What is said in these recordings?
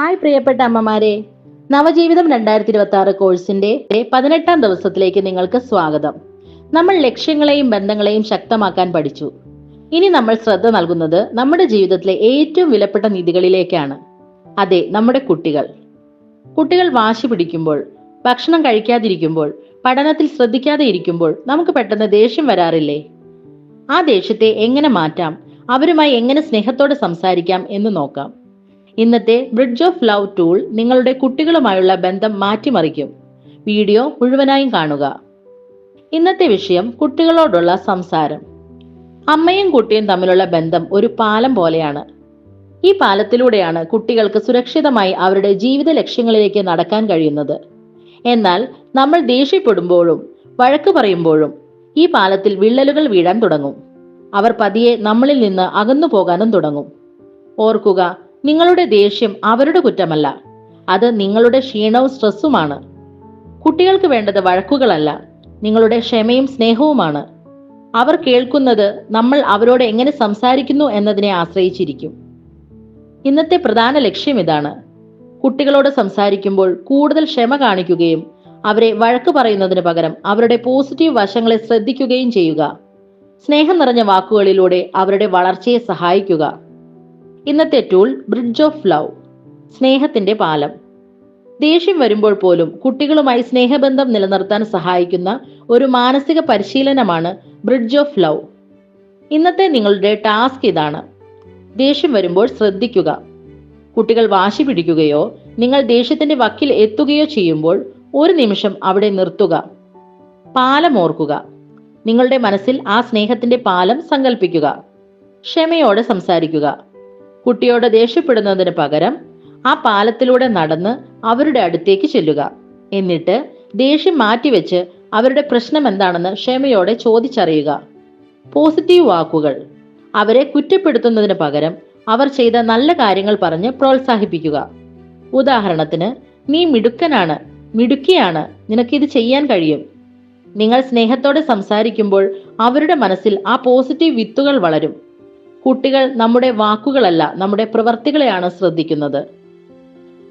Hi പ്രിയപ്പെട്ട അമ്മമാരെ. നവജീവിതം രണ്ടായിരത്തി ഇരുപത്തി ആറ് കോഴ്സിന്റെ പതിനെട്ടാം ദിവസത്തിലേക്ക് നിങ്ങൾക്ക് സ്വാഗതം. നമ്മൾ ലക്ഷ്യങ്ങളെയും ബന്ധങ്ങളെയും ശക്തമാക്കാൻ പഠിച്ചു. ഇനി നമ്മൾ ശ്രദ്ധ നൽകുന്നത് നമ്മുടെ ജീവിതത്തിലെ ഏറ്റവും വിലപ്പെട്ട നിധികളിലേക്കാണ്. അതെ നമ്മുടെ കുട്ടികൾ. കുട്ടികൾ വാശി പിടിക്കുമ്പോൾ ഭക്ഷണം കഴിക്കാതിരിക്കുമ്പോൾ പഠനത്തിൽ ശ്രദ്ധിക്കാതെ ഇരിക്കുമ്പോൾ നമുക്ക് പെട്ടെന്ന് ദേഷ്യം വരാറില്ലേ? ആ ദേഷ്യത്തെ എങ്ങനെ മാറ്റാം? അവരുമായി എങ്ങനെ സ്നേഹത്തോടെ സംസാരിക്കാം എന്ന് നോക്കാം. ഇന്നത്തെ ബ്രിഡ്ജ് ഓഫ് ലവ് ടൂൾ നിങ്ങളുടെ കുട്ടികളുമായുള്ള ബന്ധം മാറ്റിമറിക്കും. വീഡിയോ മുഴുവനായും കാണുക. ഇന്നത്തെ വിഷയം കുട്ടികളോടുള്ള സംസാരം. അമ്മയും കുട്ടിയും തമ്മിലുള്ള ബന്ധം ഒരു പാലം പോലെയാണ്. ഈ പാലത്തിലൂടെയാണ് കുട്ടികൾക്ക് സുരക്ഷിതമായി അവരുടെ ജീവിത ലക്ഷ്യങ്ങളിലേക്ക് നടക്കാൻ കഴിയുന്നത്. എന്നാൽ നമ്മൾ ദേഷ്യപ്പെടുമ്പോഴും വഴക്ക് പറയുമ്പോഴും ഈ പാലത്തിൽ വിള്ളലുകൾ വീഴാൻ തുടങ്ങും. അവർ പതിയെ നമ്മളിൽ നിന്ന് അകന്നു പോകാനും തുടങ്ങും. ഓർക്കുക നിങ്ങളുടെ ദേഷ്യം അവരുടെ കുറ്റമല്ല. അത് നിങ്ങളുടെ ക്ഷീണവും സ്ട്രെസ്സുമാണ്. കുട്ടികൾക്ക് വേണ്ടത് വഴക്കുകളല്ല. നിങ്ങളുടെ ക്ഷമയും സ്നേഹവുമാണ്. അവർ കേൾക്കുന്നത് നമ്മൾ അവരോട് എങ്ങനെ സംസാരിക്കുന്നു എന്നതിനെ ആശ്രയിച്ചിരിക്കും. ഇന്നത്തെ പ്രധാന ലക്ഷ്യം ഇതാണ്. കുട്ടികളോട് സംസാരിക്കുമ്പോൾ കൂടുതൽ ക്ഷമ കാണിക്കുകയും അവരെ വഴക്ക് പറയുന്നതിന് പകരം അവരുടെ പോസിറ്റീവ് വശങ്ങളെ ശ്രദ്ധിക്കുകയും ചെയ്യുക. സ്നേഹം നിറഞ്ഞ വാക്കുകളിലൂടെ അവരുടെ വളർച്ചയെ സഹായിക്കുക. ഇന്നത്തെ ടൂൾ ബ്രിഡ്ജ് ഓഫ് ലവ് സ്നേഹത്തിന്റെ പാലം. ദേഷ്യം വരുമ്പോൾ പോലും കുട്ടികളുമായി സ്നേഹബന്ധം നിലനിർത്താൻ സഹായിക്കുന്ന ഒരു മാനസിക പരിശീലനമാണ് ബ്രിഡ്ജ് ഓഫ് ലവ്. ഇന്നത്തെ നിങ്ങളുടെ ടാസ്ക് ഇതാണ്. ദേഷ്യം വരുമ്പോൾ ശ്രദ്ധിക്കുക. കുട്ടികൾ വാശി പിടിക്കുകയോ നിങ്ങൾ ദേഷ്യത്തിന്റെ വക്കിൽ എത്തുകയോ ചെയ്യുമ്പോൾ ഒരു നിമിഷം അവിടെ നിർത്തുക. പാലം ഓർക്കുക. നിങ്ങളുടെ മനസ്സിൽ ആ സ്നേഹത്തിന്റെ പാലം സങ്കല്പിക്കുക ക്ഷമയോടെ സംസാരിക്കുക. കുട്ടിയോട് ദേഷ്യപ്പെടുന്നതിന് പകരം ആ പാലത്തിലൂടെ നടന്ന് അവരുടെ അടുത്തേക്ക് ചെല്ലുക. എന്നിട്ട് ദേഷ്യം മാറ്റിവെച്ച് അവരുടെ പ്രശ്നം എന്താണെന്ന് ക്ഷമയോടെ ചോദിച്ചറിയുക. പോസിറ്റീവ് വാക്കുകൾ. അവരെ കുറ്റപ്പെടുത്തുന്നതിന് പകരം അവർ ചെയ്ത നല്ല കാര്യങ്ങൾ പറഞ്ഞ് പ്രോത്സാഹിപ്പിക്കുക. ഉദാഹരണത്തിന് നീ മിടുക്കനാണ്. മിടുക്കിയാണ്. നിനക്ക് ഇത് ചെയ്യാൻ കഴിയും. നിങ്ങൾ സ്നേഹത്തോടെ സംസാരിക്കുമ്പോൾ അവരുടെ മനസ്സിൽ ആ പോസിറ്റീവ് വിത്തുകൾ വളരും. കുട്ടികൾ നമ്മുടെ വാക്കുകളല്ല നമ്മുടെ പ്രവർത്തികളെയാണ് ശ്രദ്ധിക്കുന്നത്.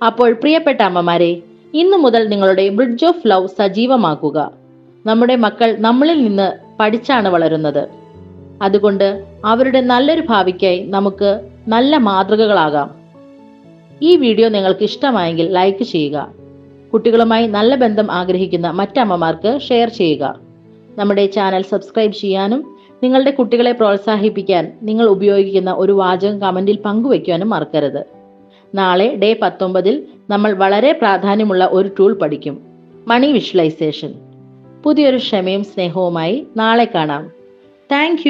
അപ്പോൾ പ്രിയപ്പെട്ട അമ്മമാരെ ഇന്നു മുതൽ നിങ്ങളുടെ ബ്രിഡ്ജ് ഓഫ് ലവ് സജീവമാക്കുക. നമ്മുടെ മക്കൾ നമ്മളിൽ നിന്ന് പഠിച്ചാണ് വളരുന്നത്. അതുകൊണ്ട് അവരുടെ നല്ലൊരു ഭാവിക്കായി നമുക്ക് നല്ല മാതൃകകളാകാം. ഈ വീഡിയോ നിങ്ങൾക്ക് ഇഷ്ടമായെങ്കിൽ ലൈക്ക് ചെയ്യുക. കുട്ടികളുമായി നല്ല ബന്ധം ആഗ്രഹിക്കുന്ന മറ്റമ്മമാർക്ക് ഷെയർ ചെയ്യുക. നമ്മുടെ ചാനൽ സബ്സ്ക്രൈബ് ചെയ്യാനും നിങ്ങളുടെ കുട്ടികളെ പ്രോത്സാഹിപ്പിക്കാൻ നിങ്ങൾ ഉപയോഗിക്കുന്ന ഒരു വാചകം കമന്റിൽ പങ്കുവയ്ക്കുവാനും മറക്കരുത്. നാളെ ഡേ പത്തൊമ്പതിൽ നമ്മൾ വളരെ പ്രാധാന്യമുള്ള ഒരു ടൂൾ പഠിക്കും. മണി വിഷ്വലൈസേഷൻ പുതിയൊരു ക്ഷമയും സ്നേഹവുമായി നാളെ കാണാം. താങ്ക്